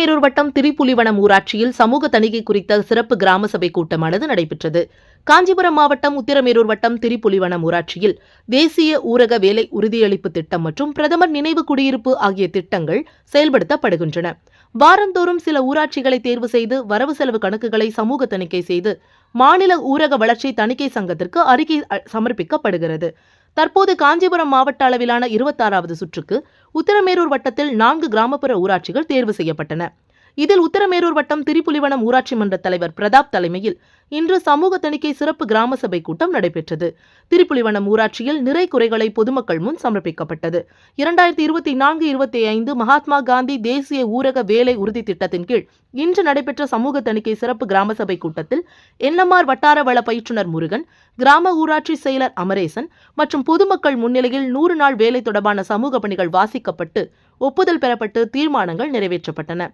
திருமேரூர் வட்டம் திரிப்புலிவனம் ஊராட்சியில் சமூக தணிக்கை குறித்த சிறப்பு கிராம சபை கூட்டமானது நடைபெற்றது. காஞ்சிபுரம் மாவட்டம் உத்திரமேரூர் வட்டம் திரிப்புலிவனம் ஊராட்சியில் தேசிய ஊரக வேலை உறுதியளிப்பு திட்டம் மற்றும் பிரதமர் நினைவு குடியிருப்பு ஆகிய திட்டங்கள் செயல்படுத்தப்படுகின்றன. வாரந்தோறும் சில ஊராட்சிகளை தேர்வு செய்து வரவு செலவு கணக்குகளை சமூக தணிக்கை செய்து மாநில ஊரக வளர்ச்சி தணிக்கை சங்கத்திற்கு அறிக்கை சமர்ப்பிக்கப்படுகிறது. தற்போது காஞ்சிபுரம் மாவட்ட அளவிலான இருபத்தாறாவது சுற்றுக்கு உத்தரமேரூர் வட்டத்தில் நான்கு கிராமப்புற ஊராட்சிகள் தேர்வு செய்யப்பட்டன. இதில் உத்தரமேரூர் வட்டம் திரிப்புலிவனம் ஊராட்சி மன்ற தலைவர் பிரதாப் தலைமையில் இன்று சமூக தணிக்கை சிறப்பு கிராம சபை கூட்டம் நடைபெற்றது. திரிபுலிவனம் ஊராட்சியில் நிறை குறைகளை பொதுமக்கள் முன் சமர்ப்பிக்கப்பட்டது. இரண்டாயிரத்தி இருபத்தி நான்கு இருபத்தி ஐந்து மகாத்மா காந்தி தேசிய ஊரக வேலை உறுதி திட்டத்தின் கீழ் இன்று நடைபெற்ற சமூக தணிக்கை சிறப்பு கிராம சபை கூட்டத்தில் என்எம்ஆர் வட்டார வள பயிற்றுனர் முருகன் கிராம ஊராட்சி செயலர் அமரேசன் மற்றும் பொதுமக்கள் முன்னிலையில் நூறு நாள் வேலை தொடர்பான சமூக பணிகள் வாசிக்கப்பட்டு ஒப்புதல் பெறப்பட்டு தீர்மானங்கள் நிறைவேற்றப்பட்டன.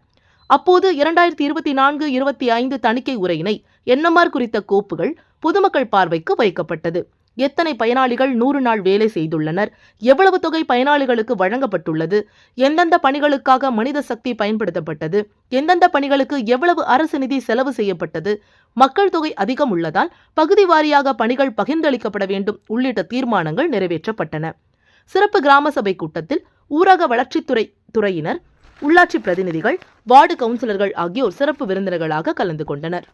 அப்போது இரண்டாயிரத்தி இருபத்தி நான்கு இருபத்தி ஐந்து தணிக்கை உரையினை என்எம்ஆர் குறித்த கோப்புகள் பொதுமக்கள் பார்வைக்கு வைக்கப்பட்டது. எத்தனை பயனாளிகள் நூறு நாள் வேலை செய்துள்ளனர்? எவ்வளவு தொகை பயனாளிகளுக்கு வழங்கப்பட்டுள்ளது? எந்தெந்த பணிகளுக்காக மனித சக்தி பயன்படுத்தப்பட்டது? எந்தெந்த பணிகளுக்கு எவ்வளவு அரசு நிதி செலவு செய்யப்பட்டது? மக்கள் தொகை அதிகம் உள்ளதால் பகுதி வாரியாக பணிகள் பகிர்ந்தளிக்கப்பட வேண்டும். உள்ளிட்ட தீர்மானங்கள் நிறைவேற்றப்பட்டன. சிறப்பு கிராம சபை கூட்டத்தில் ஊரக வளர்ச்சித்துறை துறையினர் உள்ளாட்சி பிரதிநிதிகள் வார்டு கவுன்சிலர்கள் ஆகியோர் சிறப்பு விருந்தினர்களாக கலந்து கொண்டனர்.